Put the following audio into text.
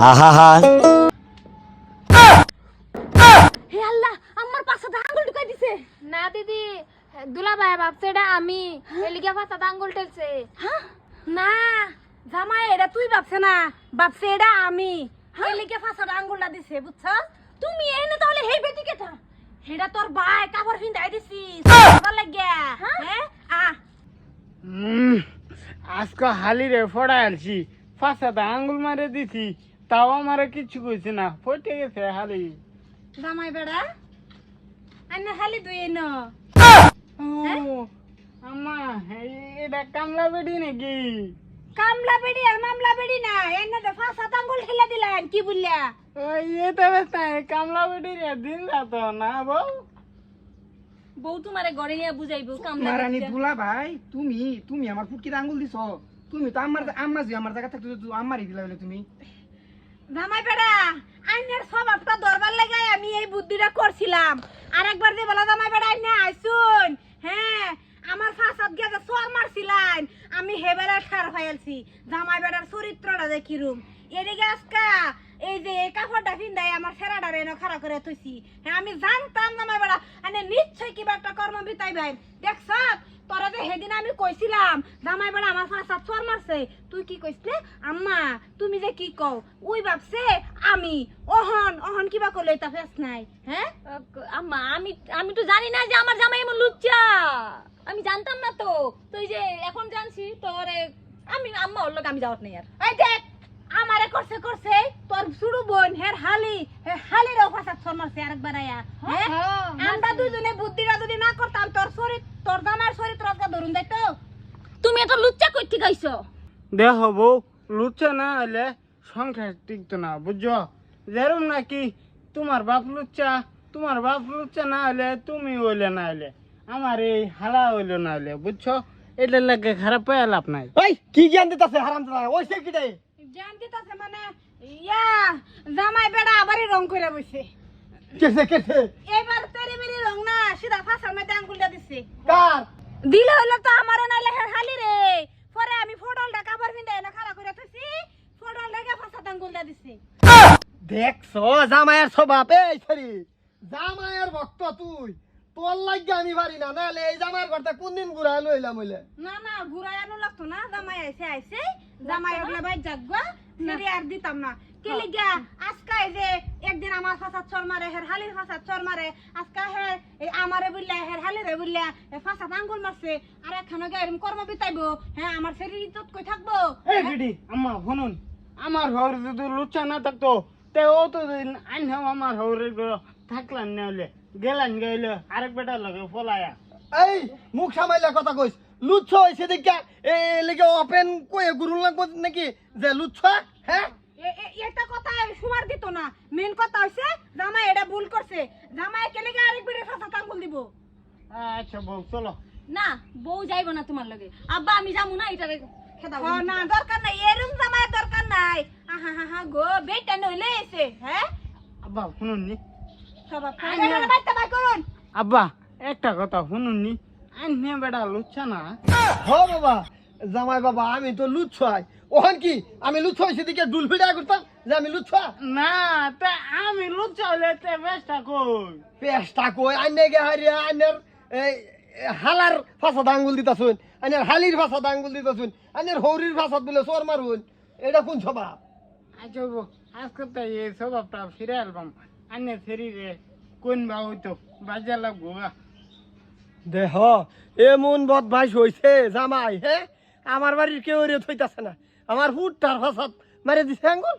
হা হা হা। হে আল্লাহ আমার পাশে আঙ্গুল ঢুকাই দিছে। না দিদি দুলা ভাই ভাবছে এটা আমি। এলিগা ফাঁসা আঙ্গুল টেলছে হ্যাঁ? না জামাই এটা তুই ভাবছে না। ভাবছে এটা আমি। এলিকে ফাঁসাটা আঙ্গুলটা দিছে বুঝছ? তুমি এনে তাহলে হে বেটি কেটা? হেডা তোর ভাই কাপড় ফিন্দাই দিছিস। ভালো লাগিয়া। হ্যাঁ? আ। আজকে হালি রে ফড়া আলছি ফাঁসাতে আঙ্গুল মারে দিছি। তাও আমারে কিচ্ছু কইছে না ফটে গেছে হালি। জামাই বেড়া আন্না খালি দুই ও, আম্মা এটা কামলা বেডি নাকি? কামলা বেড়ি আর মামলা বেড়ি না এনে তো ফাঁসাত আঙ্গুল ঠেলে দিলেন কি বললা ওই এটা বেশ কামলা বেডি রে দিন যাত না বউ। বউ তোমারে ঘরে নিয়ে বুঝাইবো কামলা মারানি। দুলা ভাই তুমি তুমি আমার ফুটকিতে আঙ্গুল দিছ। তুমি তো আমার আম্মা যে আমার জায়গা থাকতো তো আমারই দিলা বলে তুমি। জামাই বেড়া, আইনের স্বভাবটা দরবার লাগাই আমি এই বুদ্ধিটা করছিলাম। আর একবার যে বলা জামাই বেড়া, আইনে আইসুন। হ্যাঁ আমার ফাঁসাত গেছে সোয়ার মারছিলেন আমি হেবেলা ঠার হয়েছি জামাই বেড়ার চরিত্রটা দেখিরুম এদিকে আজকা এই যে এই কাপড়টা ফিন্দাই আমার সেরাটা রেনো খাড়া করে তুইছি হ্যাঁ আমি জানতাম জামাই বেড়া মানে নিশ্চয় কিবা একটা কর্ম বিতাই ভাই দেখছ? তোরা যে সেদিন আমি কইছিলাম জামাই বেড়া আমার ফাঁসাত সোয়ার মারছে তুই কি কইছিলে? আম্মা তুমি যে কি কও? ওই ভাবছে আমি। অহন অহন কিবা করলে তা ফেস নাই হ্যাঁ? আম্মা আমি আমি তো জানি না যে আমার জামাই এমন লুচ্চা। আমি জানতাম না তো। তুই যে এখন জানছি তোরে আমি আম্মা ওর লোক আমি যাওয়ার নেই আর। এই দেখ আমারে করছে করছে তোর শুরু বোন হের হালি হে হালি রে ফাঁসাত সোয়ার মারছে আরেকবার আয়া হ্যাঁ? আমরা দুজনে বুদ্ধিটা যদি না করতাম তোর শরীর তোর জামার চরিত্র আজকে ধরুন দেখ তো এটা লুচ্চা কইতে গাইছো দেখো বউ লুচ্ছে না হলে সংসার টিকতো না বুঝছ? যেরম নাকি তোমার বাপ লুচ্চা তোমার বাপ লুচ্চা না হলে তুমি হইলে না হলে আমার এই হালা হইলে না হলে বুঝছ? এটা লাগে খারাপ পেয়ে লাভ নাই। ওই কি জ্ঞান দিতাছে হারাম দাদা ওই সে কি দেয় জান দিতাছে মানে ইয়া জামাই বেড়া আবারই রং করে বসে কেসে কেসে এবার তেরি বেরি রং না সিধা ফাঁসার মধ্যে আঙ্গুলটা দিছে। কার? দিলে হইল তো আমারও না লেখার হালি রে পরে আমি ফটলটা কাপড় পিন্ডে এনে খাড়া করে থুছি ফটল লেগে ফাঁসাত আঙ্গুলটা দিছে দেখছ জামাইয়ের স্বভাব? এই সরি জামাইয়ের ভক্ত তুই। তোর লাগে আমি পারি না নাহলে এই জামাইয়ের ঘরটা কোন দিন ঘুরা লইলাম হইলে না না ঘুরাই আনো লাগতো না জামাই আইছে আইছে। জামাই ওগুলা বাইর যাগবা সেরে আর দিতাম না। আজকা এই যে একদিন আমার ফাঁসাত চর মারে হের হালির ফাঁসাত চর মারে আজকা হে এই আমারে বললা হের হালিরে বললা ফাঁসাত আঙ্গুল মারছে আর একখানে গিয়ে এরম কর্ম বিতাইবো হ্যাঁ আমার শরীর ইজ্জত কই থাকব? এই বিডি আম্মা আমার ঘর যদি লুচ্চা না থাকতো তে ও তো দিন আইনাম আমার হরে থাকলাম না হলে গেলাম গেলে আরেক বেটা লাগে ফলায়া এই মুখ সামাইলা কথা কইস। লুচ্ছ হইছে দেখা এই লেগে ওপেন কয়ে গুরু লাগবো নাকি? যে লুচ্ছ হ্যাঁ এটা কথা সুমার দিত না। মেন কথা হইছে জামাই এটা ভুল করছে। জামাই কেলে গিয়ে আরেক বেড়ে ফাঁসাত আঙ্গুল দিব? আচ্ছা বউ চলো। না বউ যাইব না তোমার লগে। আব্বা আমি যামু না এটা খেদাবো না দরকার নাই এরম জামাই দরকার নাই আহা হা হা গো বেটা নইলে এসে হ্যাঁ? আব্বা শুনুন নি সবাব বাইতে বাই করুন। আব্বা একটা কথা শুনুন নি আইনে বেটা লুচ্ছা না? হ বাবা। জামাই বাবা আমি তো লুচ্ছাই। ওখান কি আমি লুচ্ছ হয়েছে দিকে ডুল ফিডা করতাম যে আমি লুচ্ছা? না তে আমি লুচ্ছা হলে তে কই? পেস্টা কই? আইনে গে হারিয়া আইনের এই হালার ফাঁসাদ আঙ্গুল দিতাছুন। আইনের হালির ফাঁসাদ আঙ্গুল দিতাছুন। আইনের হৌরির ফাঁসাদ বলে সোর মারুন। এটা কোন স্বভাব? বউ আজকে তো এই স্বভাবটা ফিরে আইনে শরীরে কোন বা হইতো, বাজা লাগবো। দেহ, এমন বদমাইশ হইছে, জামাই হ্যাঁ আমার বাড়ির কেউ রে থইতাছে না। আমার তার ফাঁসাদ মারে দিছে আঙ্গুল।